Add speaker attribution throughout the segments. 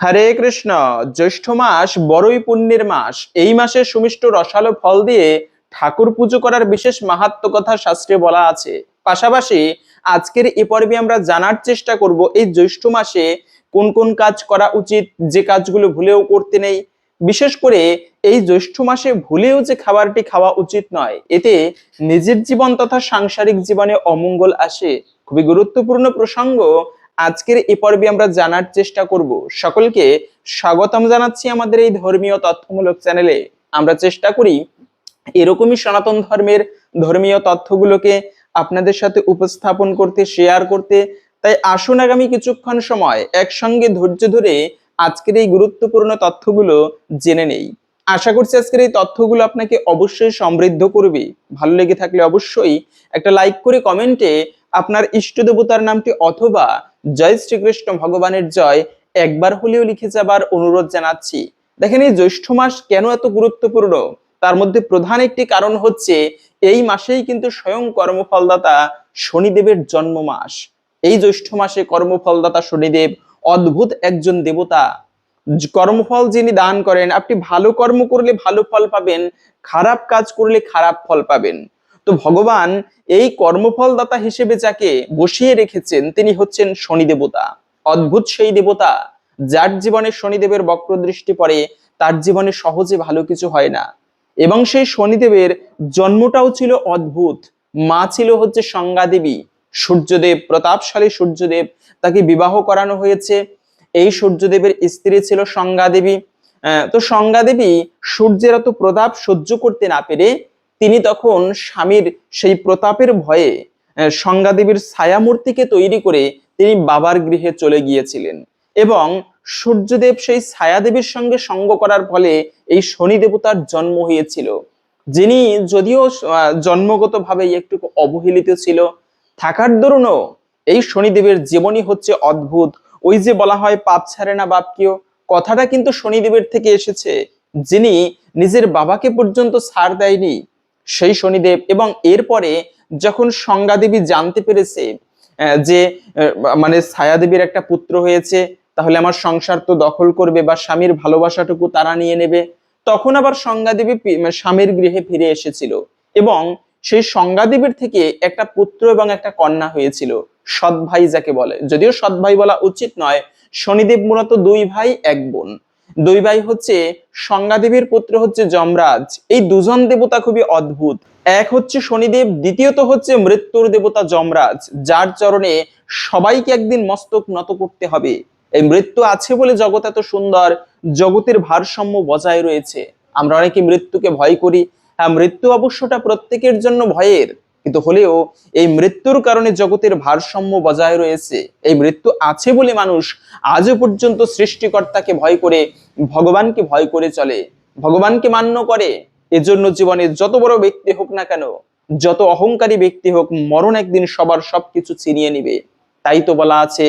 Speaker 1: হরে কৃষ্ণ, জ্যৈষ্ঠ মাস বড়ই পুণ্যের মাস। এই মাসে সুমিষ্ট রসালো ফল দিয়ে ঠাকুর পুজো করার বিশেষ মাহাত্ম কথা শাস্ত্রে বলা আছে। পাশাপাশি আজকের এ পর্বে আমরা জানার চেষ্টা করব, এই জ্যৈষ্ঠ মাসে কোন কোন কাজ করা উচিত, যে কাজগুলো ভুলেও করতে নেই। বিশেষ করে এই জ্যৈষ্ঠ মাসে ভুলেও যে খাবারটি খাওয়া উচিত নয়, এতে নিজের জীবন তথা সাংসারিক জীবনে অমঙ্গল আসে। খুবই গুরুত্বপূর্ণ প্রসঙ্গ আজকের এ পর্বে আমরা জানার চেষ্টা করব। সকলকে স্বাগতম জানাচ্ছি আমাদের এই ধর্মীয় তথ্যমূলক চ্যানেলে। আমরা চেষ্টা করি এরকমই সনাতন ধর্মের ধর্মীয় তথ্যগুলোকে আপনাদের সাথে উপস্থাপন করতে শেয়ার করতে। তাই আসুন আগামী কিছুক্ষণ সময় একসঙ্গে ধৈর্য ধরে আজকের এই গুরুত্বপূর্ণ তথ্যগুলো জেনে নেই। আশা করছি আজকের এই তথ্যগুলো আপনাকে অবশ্যই সমৃদ্ধ করবে। ভালো লেগে থাকলে অবশ্যই একটা লাইক করে কমেন্টে আপনার ইষ্ট দেবতার নামটি অথবা জয় শ্রীকৃষ্ণ ভগবানের জয় একবার হলেও লিখে যাবার অনুরোধ জানাচ্ছি। দেখেন এই জ্যৈষ্ঠ মাস কেন এত গুরুত্বপূর্ণ? তার মধ্যে প্রধান একটি কারণ হচ্ছে এই মাসেই কিন্তু স্বয়ং কর্মফলদাতা শনিদেবের জন্ম মাস এই জ্যৈষ্ঠ মাসে কর্মফলদাতা শনিদেব অদ্ভুত একজন দেবতা। কর্মফল যিনি দান করেন, আপনি ভালো কর্ম করলে ভালো ফল পাবেন, খারাপ কাজ করলে খারাপ ফল পাবেন। তো ভগবান এই কর্মফলদাতা হিসেবে যাকে বসিয়ে রেখেছেন, তিনি হচ্ছেন শনি দেবতা। অদ্ভুত সেই দেবতা, যার জীবনে শনিদেবের বক্র দৃষ্টি পড়ে, তার জীবনে সহজে ভালো কিছু হয় না। এবং সেই শনিদেবের জন্মটাও ছিল অদ্ভুত। মা ছিল হচ্ছে দেবী সূর্যদেব, প্রতাপশালী সূর্যদেব, তাকে বিবাহ করানো হয়েছে। এই সূর্যদেবের স্ত্রী ছিল দেবী তো দেবী সূর্যের এত প্রতাপ সহ্য করতে না পেরে তিনি তখন স্বামীর সেই প্রতাপের ভয়ে আহ, সংজ্ঞা দেবীর ছায়ামূর্তিকে তৈরি করে তিনি বাবার গৃহে চলে গিয়েছিলেন এবং সূর্যদেব সেই ছায়াদেবীর সঙ্গে সঙ্গ করার ফলে এই শনি দেবতার জন্ম হয়েছিল। যিনি যদিও জন্মগতভাবে একটু অবহেলিত ছিল থাকার দরুনও এই শনিদেবের জীবনী হচ্ছে অদ্ভুত। ওই যে বলা হয় পাপ ছাড়ে না বাপ কেউ কথাটা কিন্তু শনিদেবের থেকে এসেছে। যিনি নিজের বাবাকে পর্যন্ত ছাড় দেয়নি সেই শনিদেব এবং এরপরে যখন সংজ্ঞাদেবী জানতে পেরেছে যে মানে ছায়াদেবীর একটা পুত্র হয়েছে, তাহলে আমার সংসার তো দখল করবে বা স্বামীর ভালোবাসাটুকু তারা নিয়ে নেবে। তখন আবার সংজ্ঞাদেবী মানে স্বামীর গৃহে ফিরে এসেছিল এবং সেই সংজ্ঞাদেবীর থেকে একটা পুত্র এবং একটা কন্যা হয়েছিল সৎ ভাই যাকে বলে। যদিও সৎ ভাই বলা উচিত নয়, শনিদেব মূলত দুই ভাই, এক বোন। দুই ভাই হচ্ছে সংজ্ঞাদেবীর পুত্র হচ্ছে যমরাজ। এই দুজন দেবতা খুবই অদ্ভুত। এক হচ্ছে শনিদেব, দ্বিতীয়ত হচ্ছে মৃত্যুর দেবতা যমরাজ, যার চরণে সবাইকে একদিন মস্তক নত করতে হবে। এই মৃত্যু আছে বলে জগৎ এত সুন্দর, জগতের ভারসাম্য বজায় রয়েছে। আমরা অনেকে মৃত্যুকে ভয় করি। হ্যাঁ মৃত্যু অবশ্যটা প্রত্যেকের জন্য ভয়ের। কিন্তু হলেও এই মৃত্যুর কারণে জগতের ভারসাম্য বজায় রয়েছে। এই মৃত্যু আছে বলে মানুষ আজও পর্যন্ত সৃষ্টিকর্তাকে ভয় করে, ভগবানকে ভয় করে চলে। ভগবানকে মান্য করে। এজন্য জীবনে যত বড় ব্যক্তি হোক না কেন, যত অহংকারী ব্যক্তি হোক, মরণ একদিন সবার সবকিছু ছিনিয়ে নিবে। তাই তো বলা আছে,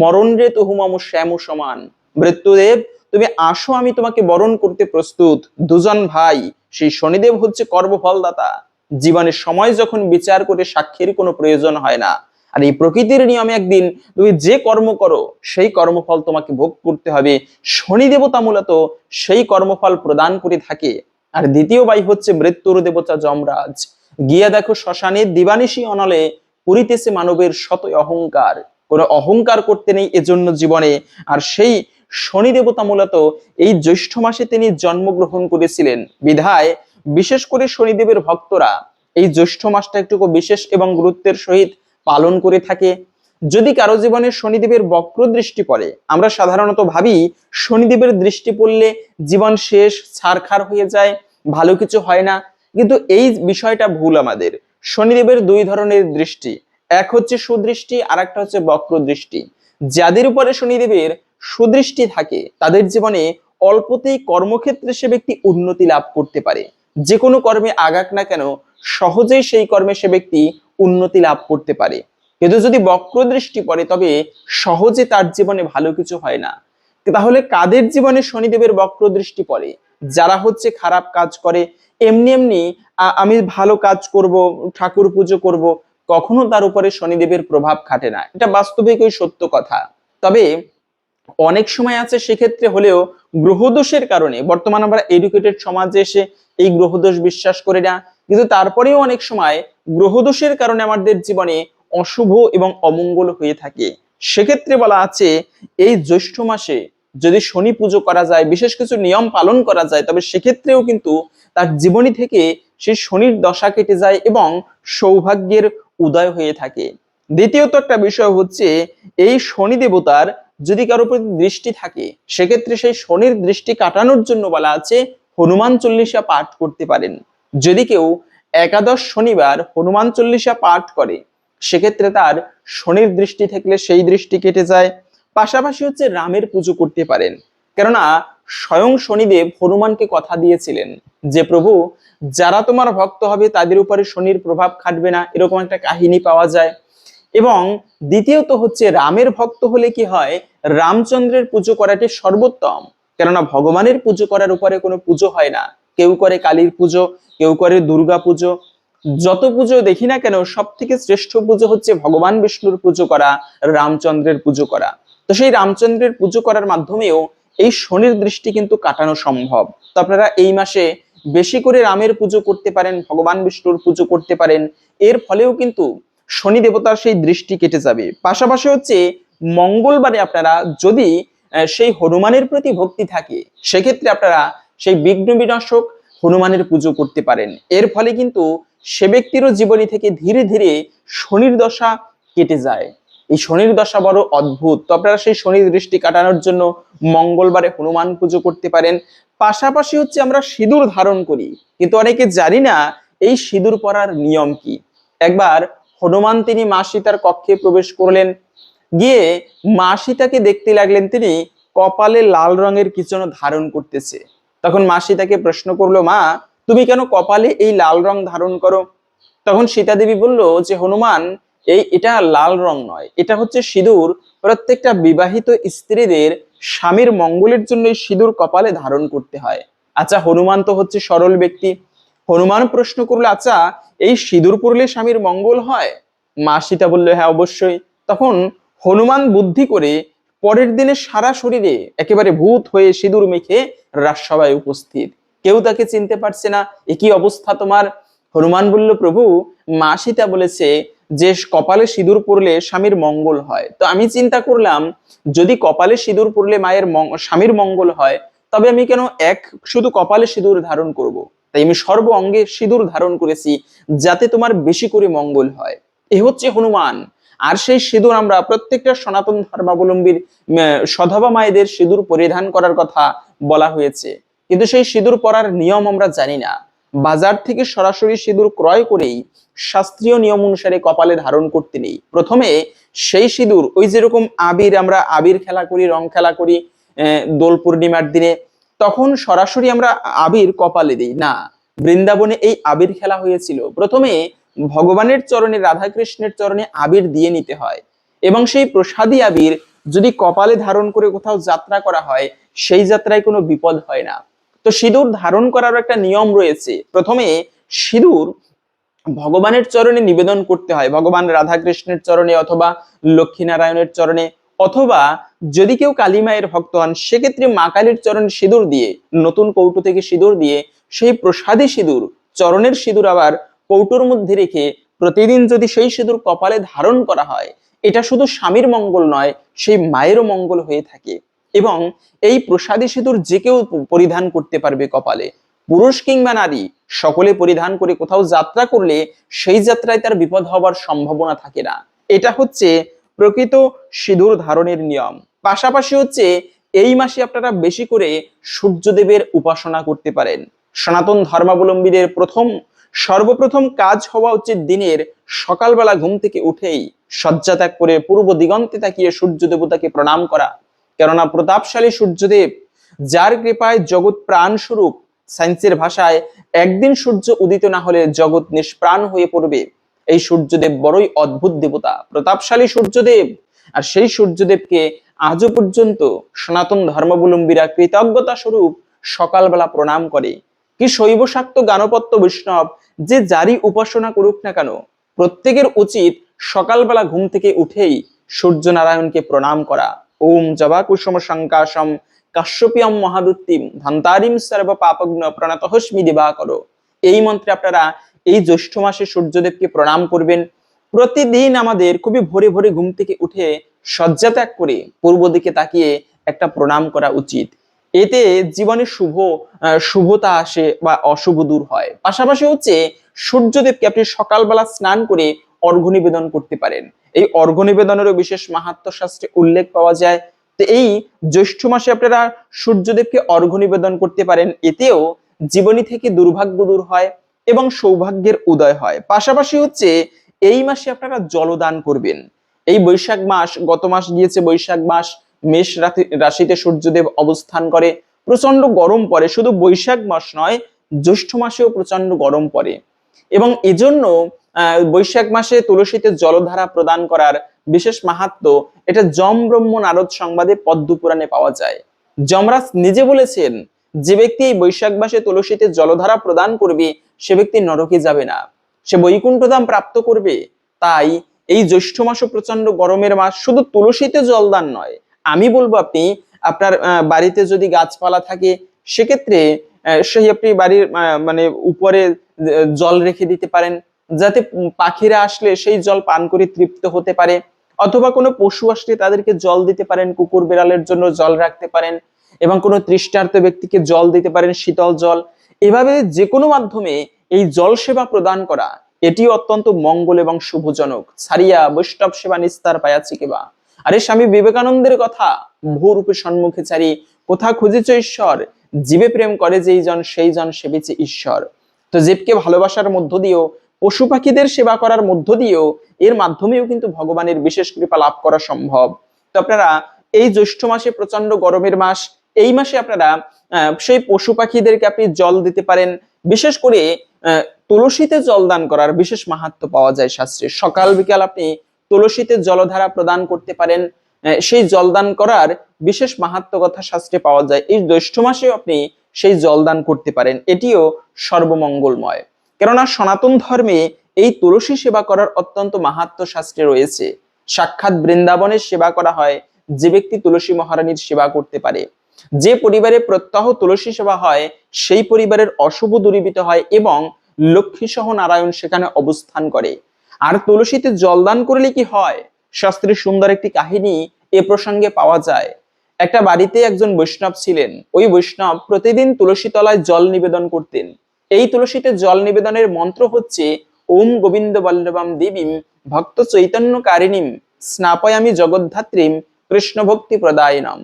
Speaker 1: মরণ রে তুহুমামু শ্যামু সমান। মৃত্যুদেব, তুমি আসো, আমি তোমাকে বরণ করতে প্রস্তুত। দুজন ভাই, সেই শনিদেব হচ্ছে কর্মফলদাতা। জীবনের সময় যখন বিচার করে সাক্ষীর কোনো প্রয়োজন হয় না, আর এই প্রকৃতির নিয়মে একদিন তুমি যে কর্ম করো, সেই কর্মফল তোমাকে ভোগ করতে হবে। শনি দেবতা মূলত সেই কর্মফল প্রদান করে থাকে। আর দ্বিতীয় বাই হচ্ছে মৃত্যুর দেবতা যমরাজ। গিয়া দেখো শ্মশানে দিবানিশি অনলে পুরিতেছে মানবের শত অহংকার। কোনো অহংকার করতে নেই এজন্য জীবনে। আর সেই শনি দেবতা মূলত এই জ্যৈষ্ঠ মাসে তিনি জন্মগ্রহণ করেছিলেন। বিধায় বিশেষ করে শনিদেবের ভক্তরা এই জ্যৈষ্ঠ মাসটা একটু বিশেষ এবং গুরুত্বের সহিত পালন করে থাকে। যদি কারও জীবনে শনিদেবের বক্র দৃষ্টি পড়ে, আমরা সাধারণত ভাবি শনিদেবের দৃষ্টি পড়লে জীবন শেষ, ছারখার হয়ে যায়, ভালো কিছু হয় না। কিন্তু এই বিষয়টা ভুল আমাদের। শনিদেবের দুই ধরনের দৃষ্টি। এক হচ্ছে সুদৃষ্টি আর একটা হচ্ছে বক্র দৃষ্টি। যাদের উপরে শনিদেবের সুদৃষ্টি থাকে, তাদের জীবনে অল্পতেই কর্মক্ষেত্রে সে ব্যক্তি উন্নতি লাভ করতে পারে। যে কোনো কর্মে আগাক না কেন, সহজেই সেই কর্মে সে ব্যক্তি উন্নতি লাভ করতে পারে। কিন্তু যদি বক্র দৃষ্টি পড়ে, তবে সহজে তার জীবনে ভালো কিছু হয় না। তাহলে কাদের জীবনে শনিদেবের বক্র দৃষ্টি পড়ে? যারা হচ্ছে খারাপ কাজ করে, এমনি এমনি আমি ভালো কাজ করব, ঠাকুর পুজো করব, কখনো তার উপরে শনিদেবের প্রভাব খাটে না। এটা বাস্তবিকই সত্য কথা। তবে অনেক সময় আছে সেক্ষেত্রে হলেও গ্রহদোষের কারণে, বর্তমান আমরা এডুকেটেড সমাজে এসে এই গ্রহদোষ বিশ্বাস করি না, কিন্তু তারপরেও অনেক সময় গ্রহদোষের কারণে আমাদের জীবনে অশুভ এবং অমঙ্গল হয়ে থাকে। সেক্ষেত্রে বলা আছে, এই জ্যৈষ্ঠ মাসে যদি শনি পুজো করা যায়, বিশেষ কিছু নিয়ম পালন করা যায়, তবে সেক্ষেত্রেও কিন্তু তার জীবনী থেকে সেই শনির দশা কেটে যায় এবং সৌভাগ্যের উদয় হয়ে থাকে। দ্বিতীয়ত একটা বিষয় হচ্ছে, এই শনি দেবতার যদি কারোর প্রতি দৃষ্টি থাকে, সেক্ষেত্রে সেই শনির দৃষ্টি কাটানোর জন্য বলা আছে, হনুমান চল্লিশা পাঠ করতে পারেন। যদি কেউ একাদশ শনিবার হনুমান চল্লিশা পাঠ করে, সেক্ষেত্রে তার শনির দৃষ্টি থাকলে সেই দৃষ্টি কেটে যায়। পাশাপাশি হচ্ছে রামের পুজো করতে পারেন। কেননা, স্বয়ং শনিদেব হনুমানকে কথা দিয়েছিলেন যে, প্রভু, যারা তোমার ভক্ত হবে, তাদের উপরে শনির প্রভাব খাটবে না। এরকম একটা কাহিনী পাওয়া যায়। এবং দ্বিতীয়ত হচ্ছে রামের ভক্ত হলে কি হয়? রামচন্দ্রের পুজো করাটি সর্বোত্তম। কেননা ভগবানের পুজো করার উপরে কোনো পুজো হয় না। কেউ করে কালীর পুজো, কেউ করে দুর্গা পুজো। যত পুজো দেখি না কেন সব থেকে শ্রেষ্ঠ পুজো হচ্ছে ভগবান বিষ্ণুর পুজো করা, রামচন্দ্রের পুজো করা। তো সেই রামচন্দ্রের পুজো করার মাধ্যমেও এই শনির দৃষ্টি কিন্তু কাটানো সম্ভব। তো আপনারা এই মাসে বেশি করে রামের পুজো করতে পারেন, ভগবান বিষ্ণুর পুজো করতে পারেন। এর ফলেও কিন্তু শনি দেবতার সেই দৃষ্টি কেটে যাবে। পাশাপাশি হচ্ছে মঙ্গলবারে আপনারা যদি সেই হনুমানের প্রতি ভক্তি থাকে, সেক্ষেত্রে আপনারা সেই বিঘ্ন বিনাশক হনুমানের পুজো করতে পারেন। এর ফলে কিন্তু সে ব্যক্তিরও জীবনী থেকে ধীরে ধীরে শনির দশা কেটে যায়। এই শনির দশা বড় অদ্ভুত। তো আপনারা সেই শনির দৃষ্টি কাটানোর জন্য মঙ্গলবারে হনুমান পুজো করতে পারেন। পাশাপাশি হচ্ছে আমরা সিঁদুর ধারণ করি। কিন্তু অনেকে জানি না, এই সিঁদুর পরার নিয়ম কি? একবার হনুমান তিনি মা সীতার কক্ষে প্রবেশ করলেন। গিয়ে মা সীতাকে দেখতে লাগলেন তিনি কপালে লাল রঙের কিছু ধারণ করতেছে। তখন মা সীতাকে প্রশ্ন করল, মা, তুমি কেন কপালে এই লাল রং ধারণ করো? তখন সীতা দেবী বলল, যে হনুমান, এই এটা লাল রং নয়, এটা হচ্ছে সিঁদুর। প্রত্যেকটা বিবাহিত স্ত্রীদের স্বামীর মঙ্গলের জন্য এই সিঁদুর কপালে ধারণ করতে হয়। আচ্ছা হনুমান তো হচ্ছে সরল ব্যক্তি। হনুমান প্রশ্ন করল আচ্ছা এই সিঁদুর পরলে স্বামীর মঙ্গল হয়? মা সীতা বলল হ্যাঁ অবশ্যই। তখন হনুমান বুদ্ধি করে পরের দিনে সারা শরীরে একেবারে ভূত হয়ে সিঁদুর মেখে রাজসভায় উপস্থিত। কেউ তাকে চিনতে পারছে না এ কি অবস্থা তোমার? হনুমান বলল, প্রভু, মা সীতা বলেছে যে কপালে সিঁদুর পরলে স্বামীর মঙ্গল হয়। তো আমি চিন্তা করলাম, যদি কপালে সিঁদুর পরলে মায়ের স্বামীর মঙ্গল হয়, তবে আমি কেন এক শুধু কপালে সিঁদুর ধারণ করব। তাই আমি সর্ব অঙ্গে সিঁদুর ধারণ করেছি যাতে তোমার বেশি করে মঙ্গল হয়। এ হচ্ছে হনুমান। আর সেই সিঁদুর আমরা প্রত্যেকটা সনাতন ধর্মাবলম্বীর সধবা মায়েদের সিঁদুর পরিধান করার কথা বলা হয়েছে। কিন্তু সেই সিঁদুর পরার নিয়ম আমরা জানি না। বাজার থেকে সরাসরি সিঁদুর ক্রয় করেই শাস্ত্রীয় নিয়ম অনুসারে কপালে ধারণ করতে নেই। প্রথমে সেই সিঁদুর, ওই যেরকম আবির, আমরা আবির খেলা করি, রং খেলা করি দোল পূর্ণিমার দিনে তখন সরাসরি আমরা আবির কপালে দিই। না, বৃন্দাবনে এই আবির খেলা হয়েছিল। প্রথমে ভগবানের চরণে, রাধাকৃষ্ণের চরণে আবির দিয়ে নিতে হয় এবং সেই প্রসাদী আবির যদি কপালে ধারণ করে কোথাও যাত্রা করা হয়, সেই যাত্রায় কোনো বিপদ হয় না। তো সিঁদুর ধারণ করার একটা নিয়ম রয়েছে। প্রথমে সিঁদুর ভগবানের চরণে নিবেদন করতে হয়। ভগবান রাধাকৃষ্ণের চরণে অথবা লক্ষ্মীনারায়ণের চরণে অথবা যদি কেউ কালী মায়ের ভক্ত হন, সেক্ষেত্রে মা কালীর চরণ সিঁদুর দিয়ে, নতুন কৌটো থেকে সিঁদুর দিয়ে, সেই প্রসাদী সিঁদুর, চরণের সিঁদুর আবার কৌটোর মধ্যে রেখে প্রতিদিন যদি সেই সিঁদুর কপালে ধারণ করা হয়, এটা শুধু স্বামীর মঙ্গল নয়, সেই মায়েরও মঙ্গল হয়ে থাকে। এবং এই প্রসাদী সিঁদুর যে কেউ পরিধান করতে পারবে কপালে, পুরুষ কিংবা নারী, সকলে পরিধান করে কোথাও যাত্রা করলে সেই যাত্রায় তার বিপদ হওয়ার সম্ভাবনা থাকে না। এটা হচ্ছে প্রকৃত সিঁদুর ধারণের নিয়ম। পাশাপাশি হচ্ছে, এই মাসে আপনারা বেশি করে সূর্যদেবের উপাসনা করতে পারেন। সনাতন ধর্মাবলম্বীদের প্রথম, সর্বপ্রথম কাজ হওয়া উচিত দিনের সকালবেলা ঘুম থেকে উঠেই শয্যা ত্যাগ করে পূর্ব দিগন্তে তাকিয়ে সূর্য দেবতাকে প্রণাম করা। কেননা প্রতাপশালী সূর্যদেব, যার কৃপায় জগৎ প্রাণ স্বরূপ সায়েন্সের ভাষায় একদিন সূর্য উদিত না হলে জগৎ নিষ্প্রাণ হয়ে পড়বে। এই সূর্যদেব বড়ই অদ্ভুত দেবতা, প্রতাপশালী সূর্যদেব। আর সেই সূর্যদেবকে আজও পর্যন্ত সনাতন ধর্মাবলম্বীরা কৃতজ্ঞতা স্বরূপ সকালবেলা প্রণাম করে। কি শৈব শাক্ত গানপত্য বৈষ্ণব যে যারই উপাসনা করুক না কেন, প্রত্যেকের উচিত সকালবেলা ঘুম থেকে উঠেই সূর্য নারায়ণকে প্রণাম করা। ওম জবা কুসুম সংকাশম কাশ্যপিয়ম মহাদুত্তিম ধন্তারিম সর্ব পাপগ্ন প্রণতহস্মি দিবাকর। এই মন্ত্রে আপনারা এই জ্যৈষ্ঠ মাসে সূর্যদেবকে প্রণাম করবেন। প্রতিদিন আমাদের খুবই ভোরে ভোরে ঘুম থেকে উঠে শয্যা ত্যাগ করে পূর্ব দিকে তাকিয়ে একটা প্রণাম করা উচিত। এতে জীবনে শুভ শুভতা আসে বা অশুভ দূর হয়। পাশাপাশি হচ্ছে সূর্যদেবকে আপনি সকালবেলা স্নান করে অর্ঘ্য নিবেদন করতে পারেন। এই অর্ঘ্য নিবেদনেরও বিশেষ মাহাত্ম শাস্ত্রে উল্লেখ পাওয়া যায়। তো এই জ্যৈষ্ঠ মাসে আপনারা সূর্যদেবকে অর্ঘ্য নিবেদন করতে পারেন। এতেও জীবনী থেকে দুর্ভাগ্য দূর হয়। এবং সৌভাগ্যের উদয় হয়। পাশাপাশি হচ্ছে এই মাসে আপনারা জলদান করবেন। এই বৈশাখ মাস, গত মাস গিয়েছে বৈশাখ মাস, মেষ রাশি- রাশিতে সূর্যদেব অবস্থান করে। প্রচণ্ড গরম পড়ে, শুধু বৈশাখ মাস নয়, জ্যৈষ্ঠ মাসেও প্রচণ্ড গরম পড়ে। এবং এজন্য বৈশাখ মাসে তুলসীতে জলধারা প্রদান করার বিশেষ মাহাত্ম, এটা যম ব্রহ্ম নারদ সংবাদে পদ্ম পুরাণে পাওয়া যায়। যমরাজ নিজে বলেছেন যে ব্যক্তি এই বৈশাখ মাসে তুলসীতে জলধারা প্রদান করবে, সে ব্যক্তি নরকে যাবে না। সে বৈকুণ্ঠধাম প্রাপ্ত করবে। তাই এই জ্যৈষ্ঠ মাসও প্রচণ্ড গরমের মাস। শুধু তুলসীতে জলদান নয়। আমি বলব আপনি, আপনার বাড়িতে যদি গাছপালা থাকে, সেক্ষেত্রে সেই আপনি বাড়ির মানে উপরে জল রেখে দিতে পারেন। যাতে পাখিরা আসলে সেই জল পান করে তৃপ্ত হতে পারে। অথবা কোনো পশু আসলে তাদেরকে জল দিতে পারেন, কুকুর বেড়ালের জন্য জল রাখতে পারেন। এবং কোনো তৃষ্টার্ত ব্যক্তিকে জল দিতে পারেন, শীতল জল। এভাবে যে কোনো মাধ্যমে এই জল সেবা প্রদান করা, এটি অত্যন্ত মঙ্গল এবং শুভজনক। সারিয়া বৈষ্ণব সেবা নিস্তার পায়াছি কেবা। আরে স্বামী বিবেকানন্দের কথা ভূরূপে সম্মুখে চারি কোথা খুঁজেছ ঈশ্বর? জীবে প্রেম করে যেই জন, সেই জন সেবেছে ঈশ্বর। তো জীবকে ভালোবাসার মধ্য দিয়েও, পশু পাখিদের সেবা করার মধ্য দিয়েও, এর মাধ্যমেও কিন্তু ভগবানের বিশেষ কৃপা লাভ করা সম্ভব। তো আপনারা এই জ্যৈষ্ঠ মাসে প্রচণ্ড গরমের মাস এই মাসে আপনারা সেই পশু পাখিদেরকে আপনি জল দিতে পারেন। বিশেষ করে তুলসীতে জল দান করার বিশেষ মাহাত্ম পাওয়া যায় শাস্ত্রে। সকাল বিকাল আপনি তুলসীতে জলধারা প্রদান করতে পারেন। সেই জলদান করার বিশেষ মাহাত্ম কথা শাস্ত্রে পাওয়া যায়। এই জ্যৈষ্ঠ মাসেও আপনি সেই জলদান করতে পারেন। এটিও সর্বমঙ্গলময়। কেননা সনাতন ধর্মে এই তুলসী সেবা করার অত্যন্ত মাহাত্ম শাস্ত্রে রয়েছে। সাক্ষাৎ বৃন্দাবনের সেবা করা হয়। যে ব্যক্তি তুলসী মহারানীর সেবা করতে পারে। যে পরিবারে প্রত্যহ তুলসী সেবা হয়, সেই পরিবারের অশুভ দূরীভূত হয় এবং লক্ষ্মী সহ নারায়ণ সেখানে অবস্থান করে। আর তুলসীতে জলদান করলে কি হয়? শাস্ত্রের সুন্দর একটি কাহিনী এ প্রসঙ্গে পাওয়া যায়। একটা বাড়িতে একজন বৈষ্ণব ছিলেন। ওই বৈষ্ণব প্রতিদিন তুলসী তলায় জল নিবেদন করতেন। এই তুলসীতে জল নিবেদনের মন্ত্র হচ্ছে, ওম গোবিন্দ বল্লভম দেবীম ভক্ত চৈতন্য কারিণীম স্নাপয়ামি জগদ্ধাত্রীম কৃষ্ণ ভক্তি প্রদায়নম।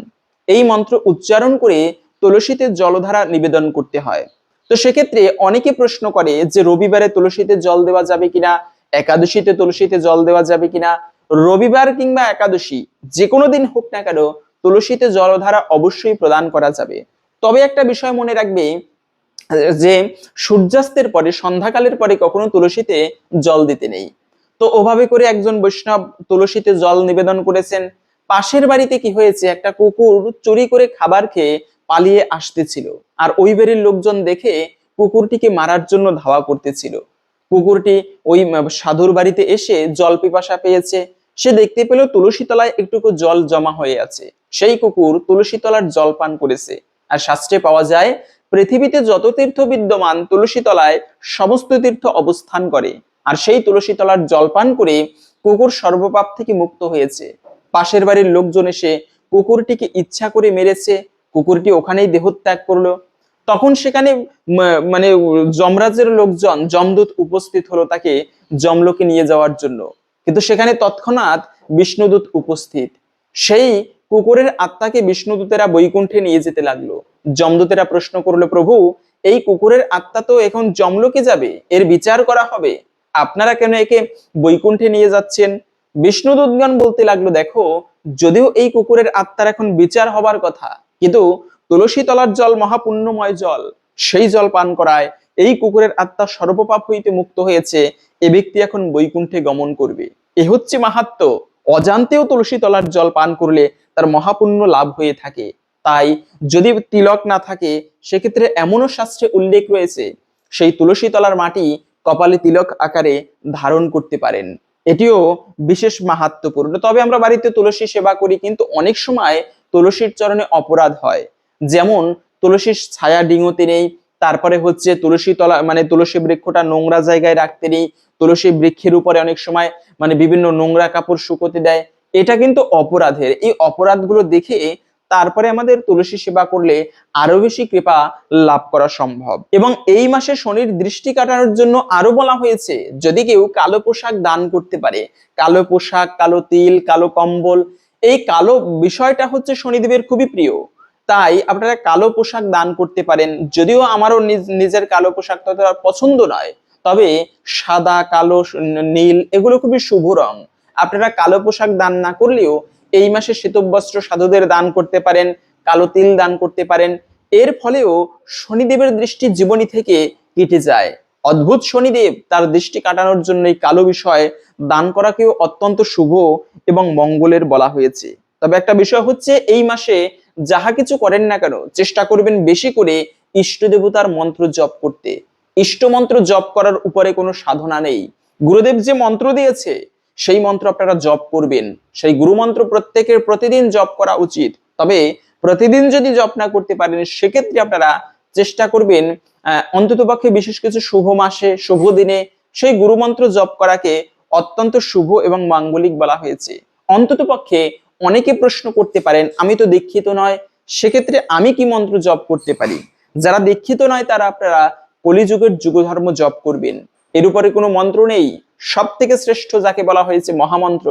Speaker 1: এই মন্ত্র উচ্চারণ করে তুলসীতে জলধারা নিবেদন করতে হয়। তো সেক্ষেত্রে অনেকে প্রশ্ন করে যে, রবিবারে তুলসীতে জল দেওয়া যাবে কিনা? একাদশীতে তুলসীতে জল দেওয়া যাবে কিনা? রবিবার কিংবা একাদশী, যে কোনো দিন হোক না কেন, তুলসীতে জলধারা অবশ্যই প্রদান করা যাবে। তবে একটা বিষয় মনে রাখবে যে, সূর্যাস্তের পরে, সন্ধ্যাকালের পরে কখনো তুলসীতে জল দিতে নেই। তো ওভাবে করে একজন বৈষ্ণব তুলসীতে জল নিবেদন করেছেন পাশের বাড়িতে কি হয়েছে? একটা কুকুর চুরি করে খাবার খেয়ে পালিয়ে আসতেছিল। আর ওই বাড়ির লোকজন দেখে কুকুরটিকে মারার জন্য ধাওয়া করতেছিল। কুকুরটি ওই সাধুর বাড়িতে এসে জল পিপাসা পেয়েছে। সে দেখতে পেল তুলসী তলায় একটুকু জল জমা হয়ে আছে। সেই কুকুর তুলসী তলার জল পান করেছে। আর শাস্ত্রে পাওয়া যায়, পৃথিবীতে যত তীর্থ বিদ্যমান তুলসী তলায় সমস্ত তীর্থ অবস্থান করে। আর সেই তুলসী তলার জল পান করে কুকুর সর্বপাপ থেকে মুক্ত হয়েছে। পাশের বাড়ির লোকজন এসে কুকুরটিকে ইচ্ছা করে মেরেছে, কুকুরটি ওখানেই দেহত্যাগ করল। তখন সেখানে মানে যমরাজের লোকজন যমদূত উপস্থিত হলো তাকে যমলোকে নিয়ে যাওয়ার জন্য। কিন্তু সেখানে তৎক্ষণাৎ বিষ্ণুদূত উপস্থিত। সেই কুকুরের আত্মাকে বিষ্ণুদূতেরা বৈকুণ্ঠে নিয়ে যেতে লাগল। যমদূতেরা প্রশ্ন করল, প্রভু, এই কুকুরের আত্মা তো এখন যমলোকে যাবে? এর বিচার করা হবে? আপনারা কেন একে বৈকুণ্ঠে নিয়ে যাচ্ছেন? বিষ্ণুদূতগণ বলতে লাগল, দেখো, যদিও এই কুকুরের আত্মার এখন বিচার হবার কথা, কিন্তু তুলসী তলার জল মহাপুণ্যময় জল, সেই জল পান করায় এই কুকুরের আত্মা সর্বপাপ হইতে মুক্ত হয়েছে, এ ব্যক্তি এখন বৈকুণ্ঠে গমন করবে। এ হচ্ছে মাহাত্ম, অজান্তেও তুলসী তলার জল পান করলে তার মহাপুণ্য লাভ হয়ে থাকে। তাই যদি তিলক না থাকে, সেক্ষেত্রে এমনও শাস্ত্রে উল্লেখ রয়েছে, সেই তুলসী তলার মাটি কপালে তিলক আকারে ধারণ করতে পারেন। এটিও বিশেষ মাহাত্মপূর্ণ তবে আমরা বাড়িতে তুলসী সেবা করি, কিন্তু অনেক সময় তুলসীর চরণে অপরাধ হয়। যেমন তুলসীর ছায়া ডিঙোতে নেই, তারপরে হচ্ছে তুলসী তলা মানে তুলসী বৃক্ষটা নোংরা জায়গায় রাখতে নেই, তুলসী বৃক্ষের উপরে অনেক সময় মানে বিভিন্ন নোংরা কাপড় শুকোতে দেয়। এটা কিন্তু অপরাধের। এই অপরাধগুলো দেখে তারপরে আমাদের তুলসী সেবা করলে আরও বেশি কৃপা লাভ করা সম্ভব। এবং এই মাসে শনির দৃষ্টি কাটানোর জন্য আরও বলা হয়েছে, যদি কেউ কালো পোশাক দান করতে পারে, কালো পোশাক, কালো তিল, কালো কম্বল, এই কালো বিষয়টা হচ্ছে শনিদেবের খুবই প্রিয়। তাই আপনারা কালো পোশাক দান করতে পারেন, যদিও আমারও নিজ- নিজের কালো পোশাক ততটা পছন্দ নয়, তবে সাদা, কালো নীল এগুলো খুবই শুভ রং। আপনারা কালো পোশাক দান না করলেও এই মাসে শ্বেতবস্ত্র সাধুদের দান করতে পারেন, কালো তিল দান করতে পারেন। এর ফলেও শনিদেবের দৃষ্টি জীবনী থেকে কেটে যায়। অদ্ভুত শনিদেব তার দৃষ্টি কাটানোর জন্য এই কালো বিষয় দান করাকেও অত্যন্ত শুভ এবং মঙ্গলের বলা হয়েছে। তবে একটা বিষয় হচ্ছে, এই মাসে যাহা কিছু করেন না কেন, চেষ্টা করবেন বেশি করে ইষ্ট দেবতার মন্ত্র জপ করতে। ইষ্ট মন্ত্র জপ করার উপরে কোনো সাধনা নেই। গুরুদেব যে মন্ত্র দিয়েছে সেই মন্ত্র আপনারা জপ করবেন। সেই গুরু মন্ত্র প্রত্যেকের প্রতিদিন জপ করা উচিত। তবে প্রতিদিন যদি জপ না করতে পারেন, সেক্ষেত্রে আপনারা চেষ্টা করবেন অন্ততপক্ষে বিশেষ কিছু শুভ মাসে, শুভ দিনে সেই গুরু মন্ত্র জপ করাকে অত্যন্ত শুভ এবং মাঙ্গলিক বলা হয়েছে। অন্ততপক্ষে অনেকে প্রশ্ন করতে পারেন, আমি তো দীক্ষিত নয়, সেক্ষেত্রে আমি কি মন্ত্র জপ করতে পারি? যারা দীক্ষিত নয়, তারা আপনারা কলিযুগের যুগধর্ম জপ করবেন। এর উপরে কোনো মন্ত্র নেই। সব থেকে শ্রেষ্ঠ যাকে বলা হয়েছে মহামন্ত্র,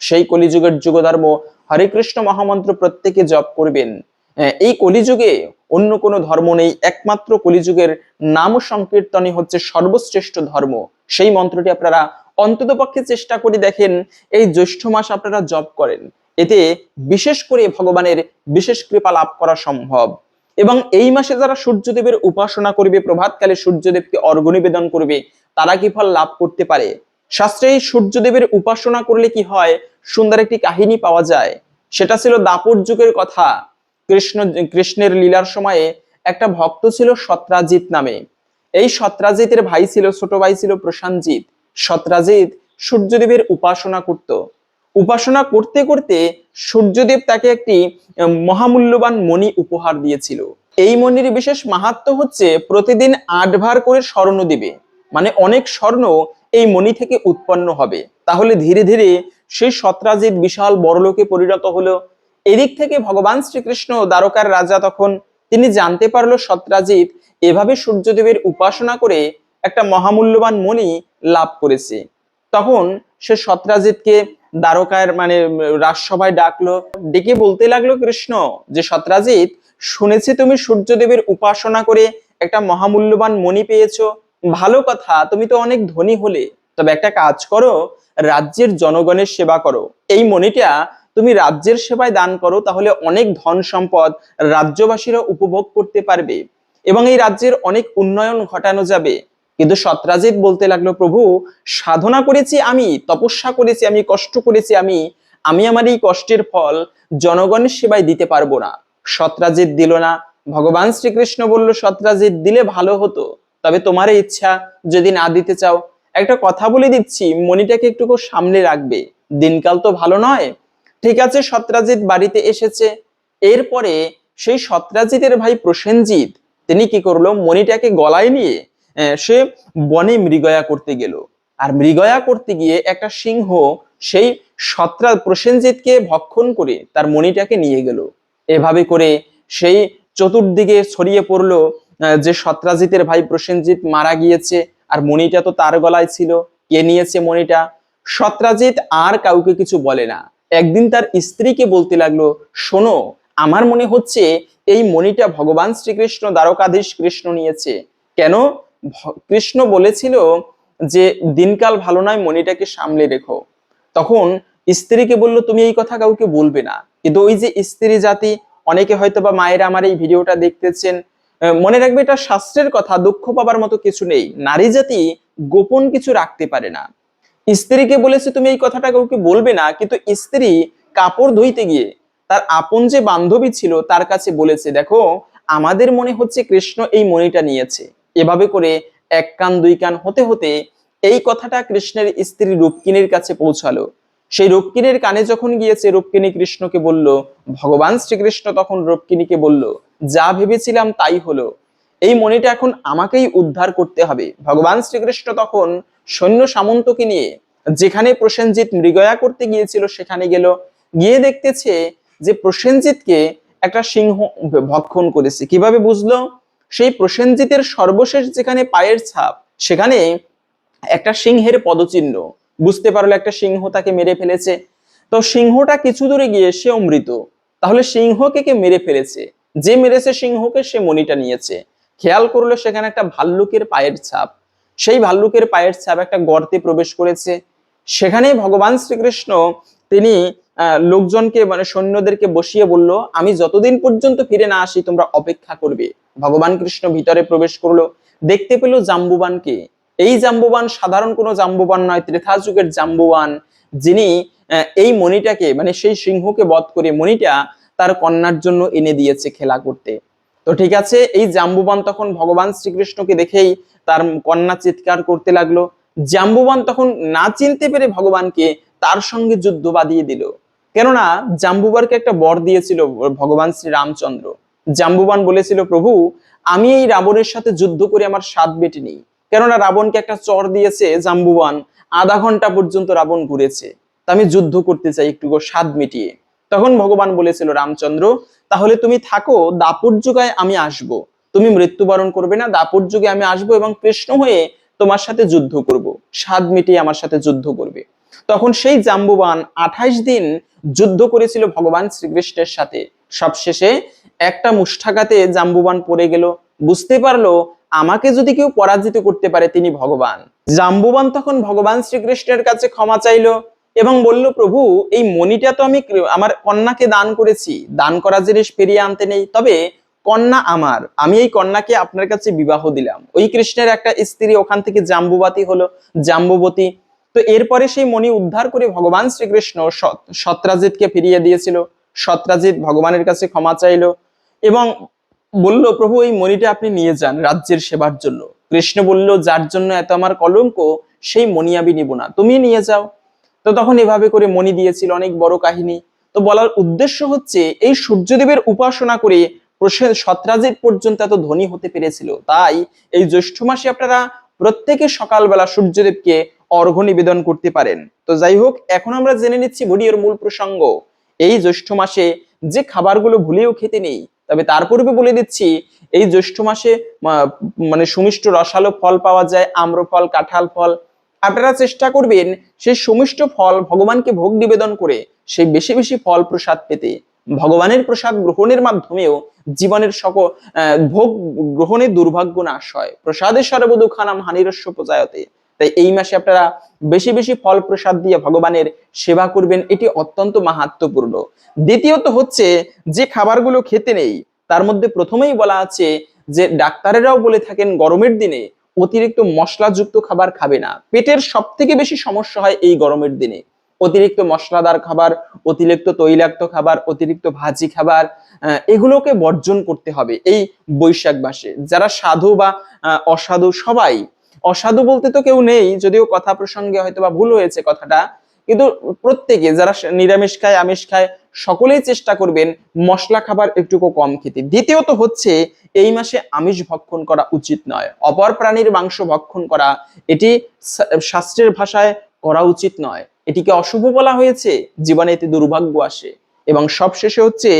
Speaker 1: সেই কলিযুগের যুগধর্ম হরে কৃষ্ণ মহামন্ত্র প্রত্যেকে জপ করবেন। এই কলিযুগে অন্য কোনো ধর্ম নেই, একমাত্র কলিযুগের নাম সংকীর্তনই হচ্ছে সর্বশ্রেষ্ঠ ধর্ম। সেই মন্ত্রটি আপনারা অন্তত পক্ষে চেষ্টা করে দেখেন, এই জ্যৈষ্ঠ মাস আপনারা জপ করেন। এতে বিশেষ করে ভগবানের বিশেষ কৃপা লাভ করা সম্ভব। এবং এই মাসে যারা সূর্যদেবের উপাসনা করবে, প্রভাতকালে সূর্যদেবকে অর্ঘ্য নিবেদন করবে, তারা কি ফল লাভ করতে পারে? শাস্ত্রে এই সূর্যদেবের উপাসনা করলে কি হয়? সুন্দর একটি কাহিনী পাওয়া যায়। সেটা ছিল দাপর যুগের কথা। কৃষ্ণ, কৃষ্ণের লীলার সময়ে একটা ভক্ত ছিল সত্রাজিৎ নামে। এই সত্রাজিতের ভাই ছিল, ছোট ভাই ছিল প্রশান্তজিৎ সত্রাজিৎ সূর্যদেবের উপাসনা করত। উপাসনা করতে করতে সূর্যদেব তাকে একটি মহামূল্যবান মণি উপহার দিয়েছিল। এই মণির বিশেষ মাহাত্ম হচ্ছে প্রতিদিন আট ভার করে স্বর্ণ দিবে। মানে অনেক স্বর্ণ এই মণি থেকে উৎপন্ন হবে। তাহলে ধীরে ধীরে সেই সত্রাজিৎ বিশাল বড়লোকে পরিণত হলো। এদিক থেকে ভগবান শ্রীকৃষ্ণ দ্বারকার রাজা তখন তিনি জানতে পারল সত্রাজিৎ এভাবে সূর্যদেবের উপাসনা করে একটা মহামূল্যবান মণি লাভ করেছে। তখন সে সত্রাজিৎকে দ্বারকার মানে রাজসভায় ডাকলো। ডেকে বলতে লাগল, কৃষ্ণ, যে সত্রাজিৎ, শুনেছি তুমি সূর্যদেবের উপাসনা করে একটা মহামূল্যবান মণি পেয়েছ। ভালো কথা, তুমি তো অনেক ধনী হলে। তবে একটা কাজ করো, রাজ্যের জনগণের সেবা করো। এই মণিটা তুমি রাজ্যের সেবায় দান করো, তাহলে অনেক ধন সম্পদ রাজ্যবাসীরা উপভোগ করতে পারবে এবং এই রাজ্যের অনেক উন্নয়ন ঘটানো যাবে। কিন্তু সত্রাজিৎ বলতে লাগল, প্রভু, সাধনা করেছি আমি, তপস্যা করেছি আমি, কষ্ট করেছি আমি আমি আমার এই কষ্টের ফল জনগণের সেবায় দিতে পারব না। সত্রাজিৎ দিল না। ভগবান শ্রীকৃষ্ণ বলল, সত্রাজিৎ দিলে ভালো হতো, তবে তোমার ইচ্ছা যদি না দিতে চাও, একটা কথা বলে দিচ্ছি মণিটাকে একটু সামনে রাখবে। দিনকাল তো ভালো নয়। ঠিক আছে, সত্রাজিৎ বাড়িতে এসেছে। এরপরে সেই সত্রাজিতের ভাই প্রসেনজিৎ, তিনি কি করল মণিটাকে গলায় নিয়ে সে বনে মৃগয়া করতে গেল। আর মৃগয়া করতে গিয়ে একটা সিংহ সেই সত্রা প্রসেনজিৎকে ভক্ষণ করে তার মণিটাকে নিয়ে গেল। এভাবে করে সেই চতুর্দিকে ছড়িয়ে পড়ল যে সত্রাজিতের ভাই প্রসেনজিৎ মারা গিয়েছে, আর মণিটা তো তার গলায় ছিল। কে নিয়েছে মণিটা? সত্রাজিৎ আর কাউকে কিছু বলে না। একদিন তার স্ত্রীকে বলতে লাগল, শোনো, আমার মনে হচ্ছে এই মণিটা ভগবান শ্রীকৃষ্ণ, দ্বারকাধীশ কৃষ্ণ নিয়েছে। কেন? কৃষ্ণ বলেছিল যে দিনকাল ভালো নয়, মণিটাকে সামলে রেখো। তখন স্ত্রীকে বলল, তুমি এই কথা কাউকে বলবে না। কিন্তু ওই যে স্ত্রী জাতি, অনেকে হয়তো বা মায়েরা আমার এই ভিডিওটা দেখতেছেন মনে রাখবে এটা শাস্ত্রের কথা, দুঃখ পাবার মতো কিছু নেই। নারী জাতি গোপন কিছু রাখতে পারে না। স্ত্রীকে বলেছে, তুমি এই কথাটা কাউকে বলবে না। কিন্তু স্ত্রী কাপড় ধুইতে গিয়ে তার আপন যে বান্ধবী ছিল, তার কাছে বলেছে, দেখো, আমাদের মনে হচ্ছে কৃষ্ণ এই মণিটা নিয়েছে। এভাবে করে এক কান, দুই কান হতে হতে এই কথাটা কৃষ্ণের স্ত্রী রূপকিনীর কাছে পৌঁছালো। সেই রূপকিনীর কানে যখন গিয়েছে, রূপকিনী কৃষ্ণকে বলল, ভগবান শ্রীকৃষ্ণ তখন রূপকিনীকে বলল, যা ভেবেছিলাম তাই হলো। এই মণিটা এখন আমাকেই উদ্ধার করতে হবে। ভগবান শ্রীকৃষ্ণ তখন সৈন্য সামন্তকে নিয়ে যেখানে প্রসেনজিৎ মৃগয়া করতে গিয়েছিল, সেখানে গেল। গিয়ে দেখতেছে যে প্রসেনজিৎকে একটা সিংহ ভক্ষণ করেছে। কীভাবে বুঝলো? সেই প্রসেনজিতের সর্বশেষ যেখানে পায়ের ছাপ, সেখানে একটা সিংহের পদচিহ্ন। বুঝতে পারল একটা সিংহ তাকে মেরে ফেলেছে। তো সিংহটা কিছু দূরে গিয়ে সে অমৃত তাহলে সিংহকে কে মেরে ফেলেছে? যে মেরেছে সিংহকে সে মনিটা নিয়েছে। খেয়াল করল সেখানে একটা ভাল্লুকের পায়ের ছাপ। সেই ভাল্লুকের পায়ের ছাপ একটা গর্তে প্রবেশ করেছে। সেখানে ভগবান শ্রীকৃষ্ণ তিনি লোকজনকে মানে সৈন্যদেরকে বসিয়ে বলল, আমি যতদিন পর্যন্ত ফিরে না আসি, তোমরা অপেক্ষা করবে। ভগবান কৃষ্ণ ভিতরে প্রবেশ করল। দেখতে পেল জাম্বুবানকে। এই জাম্বুবান সাধারণ কোনো জাম্বুবান নয় ত্রেথা যুগের জাম্বুবান, যিনি এই মণিটাকে মানে সেই সিংহকে বধ করে মণিটা তার কন্যার জন্য এনে দিয়েছে খেলা করতে। তো ঠিক আছে, এই জাম্বুবান তখন ভগবান শ্রীকৃষ্ণকে দেখেই তার কন্যা চিৎকার করতে লাগল। জাম্বুবান তখন না চিনতে পেরে ভগবানকে তার সঙ্গে যুদ্ধ বাঁধিয়ে দিল। কেননা জাম্বুবারকে একটা বর দিয়েছিল ভগবান শ্রী রামচন্দ্র জাম্বুবান বলেছিল, প্রভু, আমি এই রাবণের সাথে যুদ্ধ করে আমার স্বাদ বেটে নিই। কেননা রাবণকে একটা চর দিয়েছে জাম্বুবান, আধা ঘণ্টা পর্যন্ত রাবণ ঘুরেছে। আমি যুদ্ধ করতে চাই একটু স্বাদ মিটিয়ে। তখন ভগবান বলেছিল, রামচন্দ্র, তাহলে তুমি থাকো, দাপুর যুগায় আমি আসব। তুমি মৃত্যুবরণ করবে না, দাপুর যুগে আমি আসব এবং কৃষ্ণ হয়ে তোমার সাথে যুদ্ধ করব। স্বাদ মিটিয়ে আমার সাথে যুদ্ধ করবে। তখন সেই জাম্বুবান আঠাইশ দিন যুদ্ধ করেছিল ভগবান শ্রীকৃষ্ণের সাথে। সবশেষে একটা মুষ্ঠাঘাতে জাম্বুবান পড়ে গেল। বুঝতে পারল, আমাকে যদি কেউ পরাজিত করতে পারে, তিনি ভগবান। জাম্বুবান তখন ভগবান শ্রীকৃষ্ণের কাছে ক্ষমা চাইলো এবং বলল, প্রভু, এই মণিটা তো আমি আমার কন্যাকে দান করেছি। দান করা জিনিস ফিরিয়ে আনতে নেই। তবে কন্যা আমার। আমি এই কন্যাকে আপনার কাছে বিবাহ দিলাম। ওই কৃষ্ণের একটা স্ত্রী ওখান থেকে জাম্বুবাতি হলো। জাম্বুবতী তো এরপরে সেই মণি উদ্ধার করে ভগবান শ্রীকৃষ্ণ সত্রাজিৎকে ফিরিয়ে দিয়েছিল। সত্রাজিৎ ভগবানের কাছে ক্ষমা চাইলো এবং বলল, প্রভু, এই মণিটা আপনি নিয়ে যান রাজ্যের সেবার জন্য। কৃষ্ণ বলল, যার জন্য এত আমার কলঙ্ক, সেই মণি আমি নিব না। তুমি নিয়ে যাও। তো তখন এভাবে করে মণি দিয়েছিল অনেক বড় কাহিনী। তো বলার উদ্দেশ্য হচ্ছে, এই সূর্যদেবের উপাসনা করে প্রসেন সত্রাজিৎ পর্যন্ত এত ধনী হতে পেরেছিল। তাই এই জ্যৈষ্ঠ মাসে আপনারা প্রত্যেকে সকালবেলা সূর্যদেবকে অর্ঘ্য নিবেদন করতে পারেন। তো যাই হোক এখন আমরা জেনে নিচ্ছি ভিডিওর মূল প্রসঙ্গ। এই জ্যৈষ্ঠ মাসে যে খাবারগুলো ভুলেও খেতে নেই, তবে তার পূর্বে বলে দিচ্ছি, এই জ্যৈষ্ঠ মাসে মানে সুমিষ্ট রসালো ফল পাওয়া যায়, আম্রফল, কাঁঠাল ফল। আপনারা চেষ্টা করবেন সেই সুমিষ্ট ফল ভগবানকে ভোগ নিবেদন করে সেই বেশি বেশি ফল প্রসাদ পেতে। ভগবানের প্রসাদ গ্রহণের মাধ্যমেও জীবনের সকল ভোগ গ্রহণের দুর্ভাগ্য নাশ হয়। প্রসাদের সর্বদুখানাম হানিরস্য প্রজায়তে। তাই এই মাসে আপনারা বেশি বেশি ফল প্রসাদ দিয়ে ভগবানের সেবা করবেন, এটি অত্যন্ত মাহাত্মপূর্ণ দ্বিতীয়ত হচ্ছে যে খাবারগুলো খেতে নেই, তার মধ্যে প্রথমেই বলা আছে যে ডাক্তারেরাও বলে থাকেন গরমের দিনে অতিরিক্ত মশলাযুক্ত খাবার খাবে না। পেটের সব থেকে বেশি সমস্যা হয় এই গরমের দিনে। অতিরিক্ত মশলাদার খাবার, অতিরিক্ত তৈলাক্ত খাবার, অতিরিক্ত ভাজি খাবার এগুলোকে বর্জন করতে হবে এই বৈশাখ মাসে। যারা সাধু বা অসাধু সবাই অসাধু বলতে তো কেউ নেই, যদিও কথা প্রসঙ্গে হয়তো বা ভুল হয়েছে কথাটা, কিন্তু প্রত্যেকে যারা নিরামিষ খায়, আমিষ খায়, সকলেই চেষ্টা করবেন মশলা খাবার একটুকু কম খেতে। দ্বিতীয়ত হচ্ছে, এই মাসে আমিষ ভক্ষণ করা উচিত নয়। অপর প্রাণীর মাংস ভক্ষণ করা, এটি শাস্ত্রের ভাষায় করা উচিত নয়। এটিকে অশুভ বলা হয়েছে, জীবনে এতে দুর্ভাগ্য আসে। এবং সবশেষে হচ্ছে,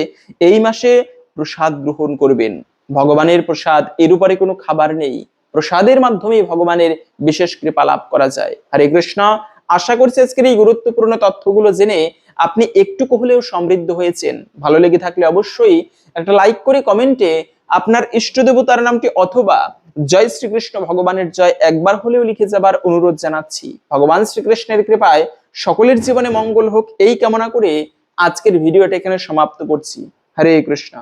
Speaker 1: এই মাসে প্রসাদ গ্রহণ করবেন। ভগবানের প্রসাদ, এর উপরে কোনো খাবার নেই। প্রসাদের মাধ্যমে ভগবানের বিশেষ কৃপা লাভ করা যায়। হরে কৃষ্ণ, আশা করছি আজকের এই গুরুত্বপূর্ণ তথ্যগুলো জেনে আপনি একটুকু হলেও সমৃদ্ধ হয়েছেন। ভালো লেগে থাকলে অবশ্যই একটা লাইক করে কমেন্টে আপনার ইষ্ট দেবতার নামটি অথবা জয় শ্রীকৃষ্ণ ভগবানের জয় একবার হলেও লিখে যাবার অনুরোধ জানাচ্ছি। ভগবান শ্রীকৃষ্ণের কৃপায় সকলের জীবনে মঙ্গল হোক, এই কামনা করে আজকের ভিডিওটা এখানে সমাপ্ত করছি। হরে কৃষ্ণ।